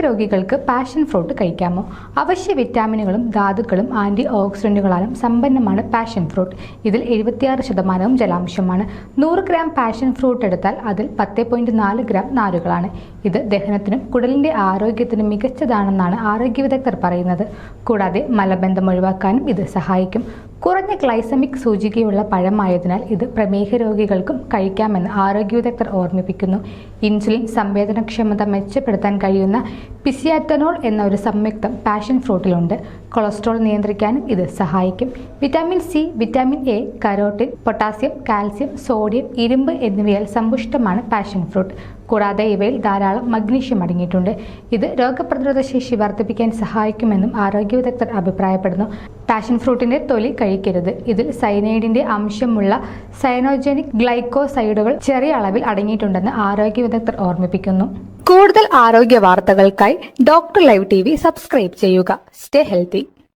രോഗികൾക്ക് passion fruit കഴിക്കാമോ? അവശ്യ വിറ്റാമിനുകളും ധാതുക്കളും ആന്റി ഓക്സിഡന്റുകളാലും സമ്പന്നമാണ് പാഷൻ ഫ്രൂട്ട് ഇതിൽ എഴുപത്തിയാറ് ശതമാനവും ജലാംശമാണ്. നൂറ് ഗ്രാം പാഷൻ ഫ്രൂട്ട് എടുത്താൽ അതിൽ പത്ത് പോയിന്റ് നാല് ഗ്രാം നാരുകളാണ്. ഇത് ദഹനത്തിനും കുടലിന്റെ ആരോഗ്യത്തിനും മികച്ചതാണെന്നാണ് ആരോഗ്യ വിദഗ്ധർ പറയുന്നത്. കൂടാതെ മലബന്ധം ഒഴിവാക്കാനും ഇത് സഹായിക്കും. കുറഞ്ഞ ഗ്ലൈസമിക് സൂചികയുള്ള പഴമായതിനാൽ ഇത് പ്രമേഹ രോഗികൾക്കും കഴിക്കാമെന്ന് ആരോഗ്യ വിദഗ്ധർ ഓർമ്മിപ്പിക്കുന്നു. ഇൻസുലിൻ സംവേദനക്ഷമത മെച്ചപ്പെടുത്താൻ കഴിയുന്ന പിസിയാറ്റനോൾ എന്ന ഒരു സംയുക്തം പാഷൻ ഫ്രൂട്ടിലുണ്ട്. കൊളസ്ട്രോൾ നിയന്ത്രിക്കാനും ഇത് സഹായിക്കും. Vitamin C vitamin A carotene potassium calcium sodium ഇരുമ്പ് എന്നിവയാൽ സമ്പുഷ്ടമാണ് പാഷൻ ഫ്രൂട്ട്. കൂടാതെ ഇവയിൽ ധാരാളം മഗ്നീഷ്യം അടങ്ങിയിട്ടുണ്ട്. ഇത് രോഗപ്രതിരോധ ശേഷി വർദ്ധിപ്പിക്കാൻ സഹായിക്കുമെന്നും ആരോഗ്യ വിദഗ്ധർ അഭിപ്രായപ്പെടുന്നു. പാഷൻ ഫ്രൂട്ടിന്റെ തൊലി കഴിക്കരുത് ഇതിൽ സൈനൈഡിന്റെ അംശമുള്ള സൈനോജനിക് ഗ്ലൈക്കോസൈഡുകൾ ചെറിയ അളവിൽ അടങ്ങിയിട്ടുണ്ടെന്ന് ആരോഗ്യ വിദഗ്ധർ ഓർമ്മിപ്പിക്കുന്നു. കൂടുതൽ ആരോഗ്യ വാർത്തകൾക്കായി ഡോക്ടർ ലൈവ് ടി സബ്സ്ക്രൈബ് ചെയ്യുക. Stay healthy.